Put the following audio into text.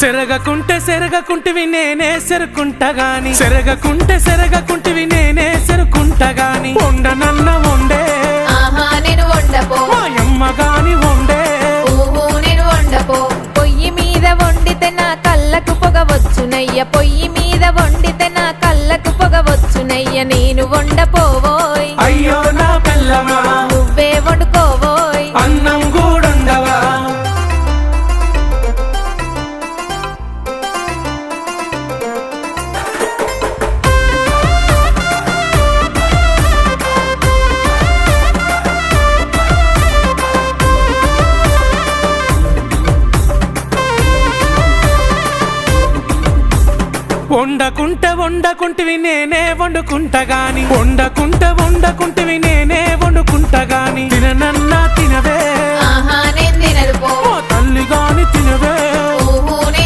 సెరగకుంటే సెరగకుంటివి నేనే సెరుకుంటా గాని. సెరగకుంటే సెరగకుంటివి నేనే సెరుకుంటా గాని. వండనన్న వండే నేను వండపో. మాయమ్మ గాని వండే ఊహు నేను వండపో. పొయ్యి మీద వండితే నా కళ్ళకు పొగ వచ్చునయ్య. పొయ్యి మీద వండితే నా కళ్ళకు పొగ వచ్చునయ్య. నేను వండపోవోయ్. అయ్యో వండకుంట వండకుంటివి నేనే వండుకుంట గాని వండకుంట వండకుంటివి